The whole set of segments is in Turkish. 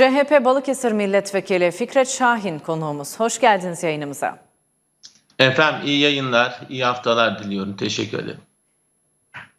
CHP Balıkesir Milletvekili Fikret Şahin konuğumuz. Hoş geldiniz yayınımıza. Efendim iyi yayınlar, iyi haftalar diliyorum. Teşekkür ederim.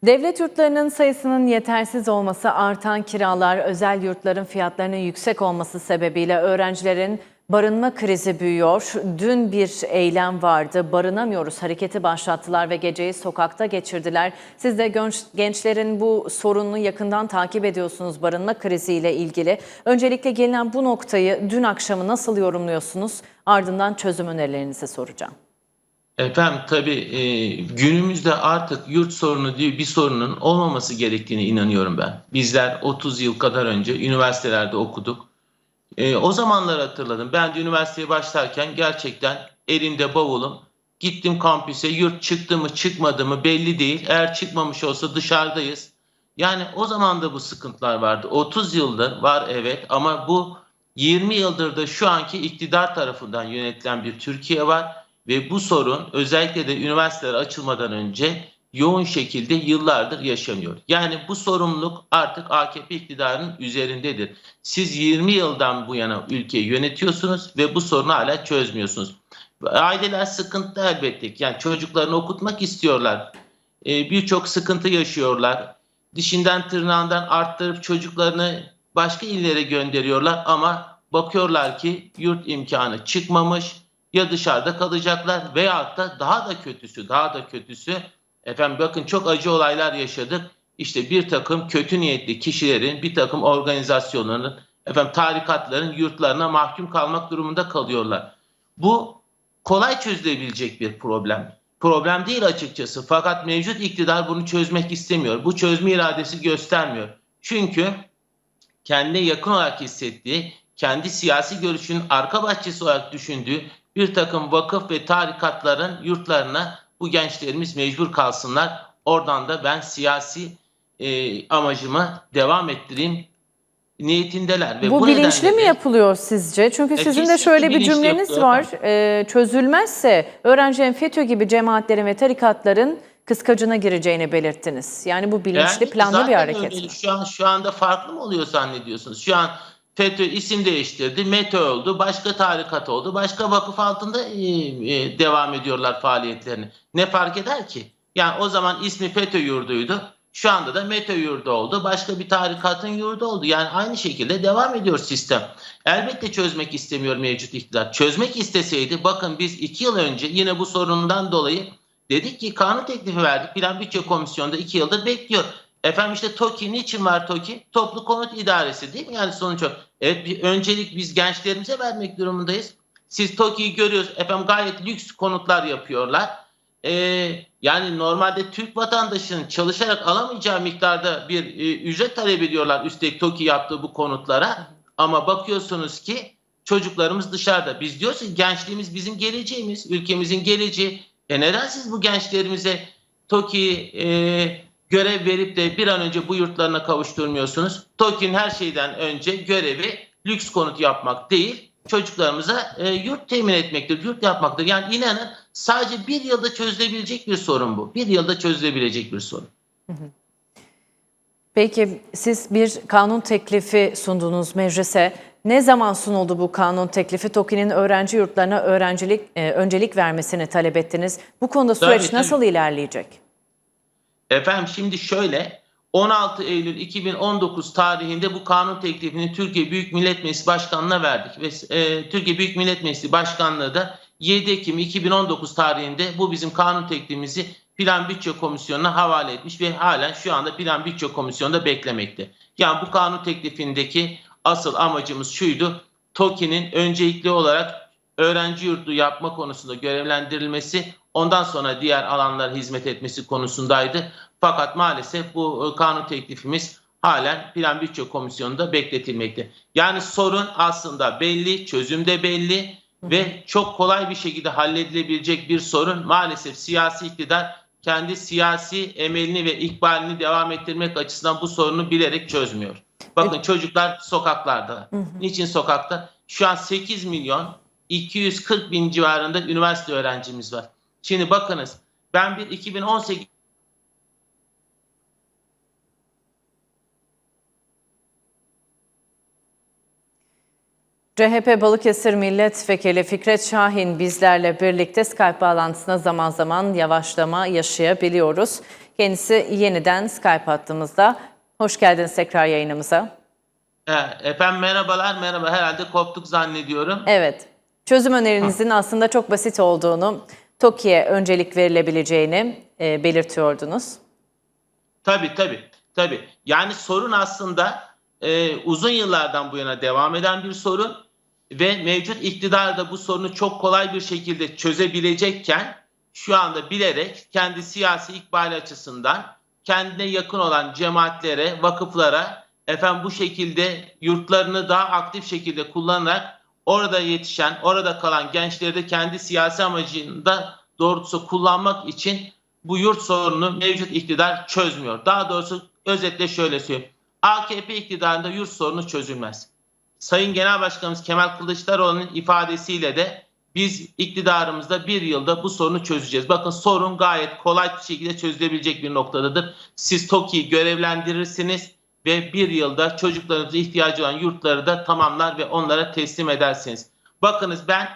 Devlet yurtlarının sayısının yetersiz olması, artan kiralar, özel yurtların fiyatlarının yüksek olması sebebiyle öğrencilerin barınma krizi büyüyor. Dün bir eylem vardı. Barınamıyoruz hareketi başlattılar ve geceyi sokakta geçirdiler. Siz de genç- gençlerin bu sorununu yakından takip ediyorsunuz barınma kriziyle ilgili. Öncelikle gelinen bu noktayı dün akşamı nasıl yorumluyorsunuz? Ardından çözüm önerilerinizi soracağım. Efendim tabii e, günümüzde artık yurt sorunu diye bir sorunun olmaması gerektiğine inanıyorum ben. Bizler 30 yıl kadar önce üniversitelerde okuduk. E, o zamanları hatırladım. Ben de üniversiteye başlarken gerçekten elimde bavulum. Gittim kampüse yurt çıktı mı çıkmadı mı belli değil. Eğer çıkmamış olsa dışarıdayız. Yani o zaman da bu sıkıntılar vardı. 30 yıldır var evet ama bu 20 yıldır da şu anki iktidar tarafından yönetilen bir Türkiye var. Ve bu sorun özellikle de üniversiteler açılmadan önce yoğun şekilde yıllardır yaşanıyor. Yani bu sorumluluk artık AKP iktidarının üzerindedir. Siz 20 yıldan bu yana ülkeyi yönetiyorsunuz ve bu sorunu hala çözmüyorsunuz. Aileler sıkıntı elbette. ki. Yani çocuklarını okutmak istiyorlar. Ee, Birçok sıkıntı yaşıyorlar. Dişinden tırnağından arttırıp çocuklarını başka illere gönderiyorlar ama bakıyorlar ki yurt imkanı çıkmamış ya dışarıda kalacaklar veyahut da daha da kötüsü daha da kötüsü efendim bakın çok acı olaylar yaşadık. İşte bir takım kötü niyetli kişilerin bir takım organizasyonların efendim tarikatların yurtlarına mahkum kalmak durumunda kalıyorlar. Bu kolay çözülebilecek bir problem. Problem değil açıkçası fakat mevcut iktidar bunu çözmek istemiyor. Bu çözme iradesi göstermiyor. Çünkü kendine yakın olarak hissettiği, kendi siyasi görüşünün arka bahçesi olarak düşündüğü bir takım vakıf ve tarikatların yurtlarına bu gençlerimiz mecbur kalsınlar. Oradan da ben siyasi e, amacımı devam ettireyim niyetindeler. Ve Bu, bu bilinçli mi de- yapılıyor sizce? Çünkü E, sizin de şöyle bir cümleniz var. Ee, çözülmezse öğrencilerin FETÖ gibi cemaatlerin ve tarikatların kıskacına gireceğini belirttiniz. Yani bu bilinçli, Yani planlı bir hareket öyle. Şu an şu anda farklı mı oluyor zannediyorsunuz? Şu an FETÖ isim değiştirdi, METÖ oldu, başka tarikat oldu, başka vakıf altında e, e, devam ediyorlar faaliyetlerini. Ne fark eder ki? Yani o zaman ismi FETÖ yurduydu. Şu anda da METÖ yurdu oldu. Başka bir tarikatın yurdu oldu. Yani aynı şekilde devam ediyor sistem. Elbette çözmek istemiyor mevcut iktidar. Çözmek isteseydi bakın biz iki yıl önce yine bu sorundan dolayı dedik ki kanun teklifi verdik. Plan Bütçe Komisyonu'nda iki yıldır bekliyor. Efendim işte TOKİ niçin var TOKİ? Toplu Konut İdaresi değil mi? Yani sonuç o. Evet bir öncelik biz gençlerimize vermek durumundayız. Siz TOKİ'yi görüyoruz. Efendim gayet lüks konutlar yapıyorlar. Ee, yani normalde Türk vatandaşının çalışarak alamayacağı miktarda bir e, ücret talep ediyorlar üstelik TOKİ yaptığı bu konutlara. Ama bakıyorsunuz ki çocuklarımız dışarıda. Biz diyoruz ki gençliğimiz bizim geleceğimiz, ülkemizin geleceği. E neden siz bu gençlerimize TOKİ e, görev verip de bir an önce bu yurtlarına kavuşturmuyorsunuz? TOKİ'nin her şeyden önce görevi lüks konut yapmak değil, çocuklarımıza e, yurt temin etmektir, yurt yapmaktır. Yani inanın sadece bir yılda çözülebilecek bir sorun bu. Bir yılda çözülebilecek bir sorun. Peki siz bir kanun teklifi sundunuz meclise. Ne zaman sunuldu bu kanun teklifi? TOKİ'nin öğrenci yurtlarına öğrencilik e, öncelik vermesini talep ettiniz. Bu konuda süreç Tabii, tabii. nasıl ilerleyecek? Efendim şimdi şöyle 16 Eylül 2019 tarihinde bu kanun teklifini Türkiye Büyük Millet Meclisi Başkanlığı'na verdik ve e, Türkiye Büyük Millet Meclisi Başkanlığı da 7 Ekim 2019 tarihinde bu bizim kanun teklifimizi Plan Bütçe Komisyonu'na havale etmiş ve halen şu anda Plan Bütçe Komisyonu'nda beklemekte. Yani bu kanun teklifindeki asıl amacımız şuydu. TOKİ'nin öncelikli olarak öğrenci yurdu yapma konusunda görevlendirilmesi, ondan sonra diğer alanlara hizmet etmesi konusundaydı. Fakat maalesef bu e, kanun teklifimiz halen Plan Bütçe Komisyonu'nda bekletilmekte. Yani sorun aslında belli, çözüm de belli ve çok kolay bir şekilde halledilebilecek bir sorun. Maalesef siyasi iktidar kendi siyasi emelini ve ikbalini devam ettirmek açısından bu sorunu bilerek çözmüyor. Bakın çocuklar sokaklarda. Niçin sokakta? Şu an 8 milyon 240 bin civarında üniversite öğrencimiz var. Şimdi bakınız ben bir 2018 CHP Balıkesir Milletvekili Fikret Şahin bizlerle birlikte Skype bağlantısına zaman zaman yavaşlama yaşayabiliyoruz. Kendisi yeniden Skype hattımızda. Hoş geldiniz tekrar yayınımıza. Efendim merhabalar, merhaba. Herhalde koptuk zannediyorum. Evet, çözüm önerinizin aslında çok basit olduğunu, TOKİ'ye öncelik verilebileceğini e, belirtiyordunuz. Tabii tabii, tabii. Yani sorun aslında e, uzun yıllardan bu yana devam eden bir sorun ve mevcut iktidar da bu sorunu çok kolay bir şekilde çözebilecekken şu anda bilerek kendi siyasi ikbal açısından kendine yakın olan cemaatlere, vakıflara efendim bu şekilde yurtlarını daha aktif şekilde kullanarak orada yetişen, orada kalan gençleri de kendi siyasi amacında doğrultusu kullanmak için bu yurt sorununu mevcut iktidar çözmüyor. Daha doğrusu özetle şöyle söyleyeyim. AKP iktidarında yurt sorunu çözülmez. Sayın Genel Başkanımız Kemal Kılıçdaroğlu'nun ifadesiyle de biz iktidarımızda bir yılda bu sorunu çözeceğiz. Bakın sorun gayet kolay bir şekilde çözülebilecek bir noktadadır. Siz TOKİ'yi görevlendirirsiniz ve bir yılda çocuklarınızın ihtiyacı olan yurtları da tamamlar ve onlara teslim edersiniz. Bakınız ben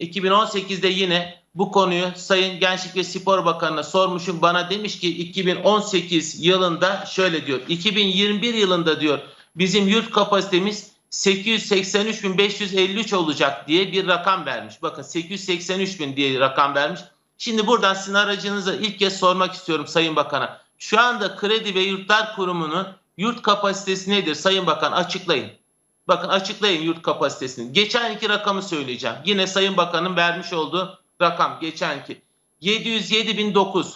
2018'de yine bu konuyu Sayın Gençlik ve Spor Bakanı'na sormuşum. Bana demiş ki 2018 yılında şöyle diyor. 2021 yılında diyor bizim yurt kapasitemiz 883.553 olacak diye bir rakam vermiş. Bakın 883.000 diye rakam vermiş. Şimdi buradan sizin aracınıza ilk kez sormak istiyorum Sayın Bakan'a. Şu anda Kredi ve Yurtlar Kurumu'nun yurt kapasitesi nedir Sayın Bakan açıklayın. Bakın açıklayın yurt kapasitesini. Geçen iki rakamı söyleyeceğim. Yine Sayın Bakan'ın vermiş olduğu rakam geçenki. 707.009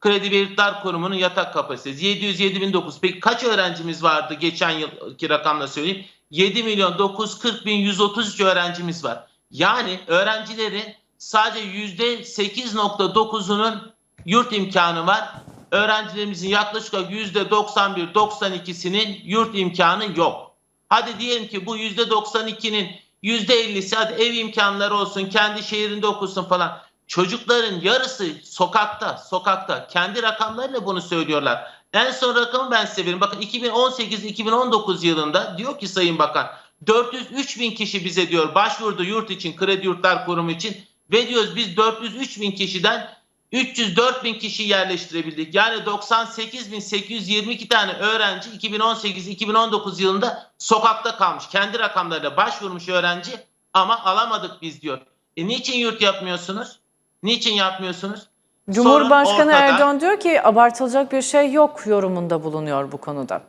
Kredi ve Yurtlar Kurumu'nun yatak kapasitesi. 707.009. Peki kaç öğrencimiz vardı geçen yılki rakamla söyleyeyim. 7 milyon 940 bin 133 öğrencimiz var. Yani öğrencilerin sadece %8.9'unun yurt imkanı var. Öğrencilerimizin yaklaşık %91-92'sinin yurt imkanı yok. Hadi diyelim ki bu %92'nin %50'si hadi ev imkanları olsun, kendi şehrinde okusun falan. Çocukların yarısı sokakta, sokakta. Kendi rakamlarıyla bunu söylüyorlar. En son rakamı ben size vereyim. Bakın 2018-2019 yılında diyor ki Sayın Bakan 403 bin kişi bize diyor başvurdu yurt için, kredi yurtlar kurumu için. Ve diyoruz biz 403 bin kişiden 304 bin kişi yerleştirebildik. Yani 98.822 tane öğrenci 2018-2019 yılında sokakta kalmış. Kendi rakamlarıyla başvurmuş öğrenci ama alamadık biz diyor. E niçin yurt yapmıyorsunuz? Niçin yapmıyorsunuz? Cumhurbaşkanı ortada. Erdoğan diyor ki abartılacak bir şey yok yorumunda bulunuyor bu konuda.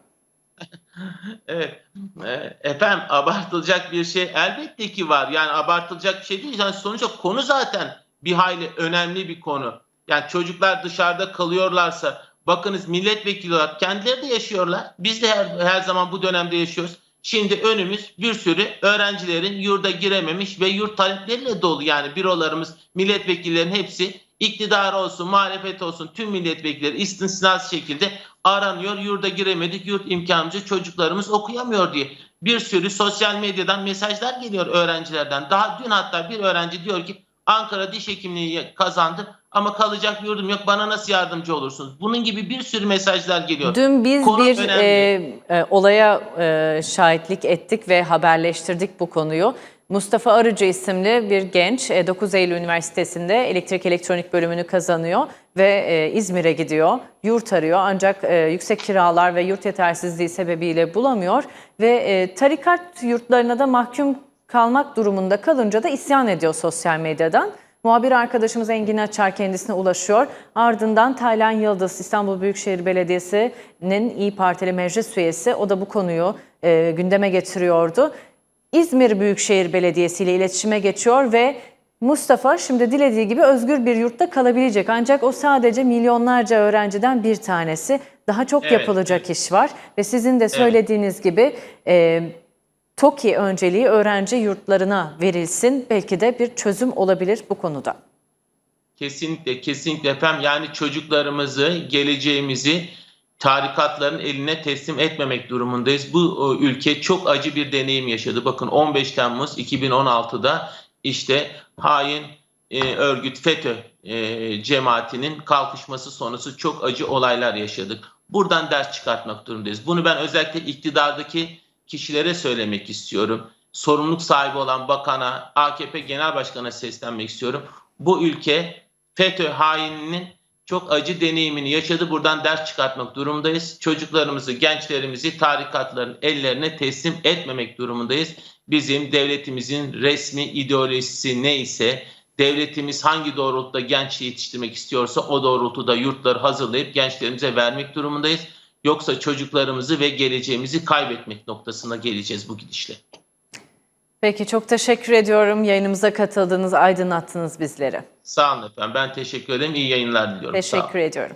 Evet. E, Efendim abartılacak bir şey elbette ki var. Yani abartılacak bir şey değil. Yani sonuçta konu zaten bir hayli önemli bir konu. Yani çocuklar dışarıda kalıyorlarsa bakınız milletvekili olarak kendileri de yaşıyorlar. Biz de her, her zaman bu dönemde yaşıyoruz. Şimdi önümüz bir sürü öğrencilerin yurda girememiş ve yurt talepleriyle dolu. Yani bürolarımız, milletvekillerin hepsi iktidar olsun, muhalefet olsun tüm milletvekilleri istisnasız şekilde aranıyor. Yurda giremedik, yurt imkanımızı çocuklarımız okuyamıyor diye. Bir sürü sosyal medyadan mesajlar geliyor öğrencilerden. Daha dün hatta bir öğrenci diyor ki Ankara Diş Hekimliği kazandım ama kalacak yurdum yok bana nasıl yardımcı olursunuz? Bunun gibi bir sürü mesajlar geliyor. Dün biz Konu bir önemli. e, e, olaya e, şahitlik ettik ve haberleştirdik bu konuyu. Mustafa Arıcı isimli bir genç e, 9 Eylül Üniversitesi'nde elektrik elektronik bölümünü kazanıyor ve e, İzmir'e gidiyor. Yurt arıyor ancak e, yüksek kiralar ve yurt yetersizliği sebebiyle bulamıyor ve e, tarikat yurtlarına da mahkum kalmak durumunda kalınca da isyan ediyor sosyal medyadan. Muhabir arkadaşımız Engin Açar kendisine ulaşıyor. Ardından Taylan Yıldız İstanbul Büyükşehir Belediyesi'nin İyi Partili meclis üyesi o da bu konuyu e, gündeme getiriyordu. İzmir Büyükşehir Belediyesi ile iletişime geçiyor ve Mustafa şimdi dilediği gibi özgür bir yurtta kalabilecek. Ancak o sadece milyonlarca öğrenciden bir tanesi. Daha çok Evet, yapılacak iş var ve sizin de söylediğiniz gibi e, TOKİ önceliği öğrenci yurtlarına verilsin. Belki de bir çözüm olabilir bu konuda. Kesinlikle, kesinlikle efendim. Yani çocuklarımızı, geleceğimizi tarikatların eline teslim etmemek durumundayız. Bu ülke çok acı bir deneyim yaşadı. Bakın 15 Temmuz 2016'da işte hain e, örgüt FETÖ e, cemaatinin kalkışması sonrası çok acı olaylar yaşadık. Buradan ders çıkartmak durumundayız. Bunu ben özellikle iktidardaki kişilere söylemek istiyorum. sorumluluk sahibi olan bakana, AKP Genel Başkanı'na seslenmek istiyorum. Bu ülke FETÖ haininin çok acı deneyimini yaşadı. Buradan ders çıkartmak durumundayız. Çocuklarımızı, gençlerimizi tarikatların ellerine teslim etmemek durumundayız. Bizim devletimizin resmi ideolojisi neyse, devletimiz hangi doğrultuda genç yetiştirmek istiyorsa o doğrultuda yurtları hazırlayıp gençlerimize vermek durumundayız. Yoksa çocuklarımızı ve geleceğimizi kaybetmek noktasına geleceğiz bu gidişle. Peki çok teşekkür ediyorum. Yayınımıza katıldınız, aydınlattınız bizleri. Sağ olun efendim. Ben teşekkür ederim. İyi yayınlar diliyorum. Teşekkür ediyorum.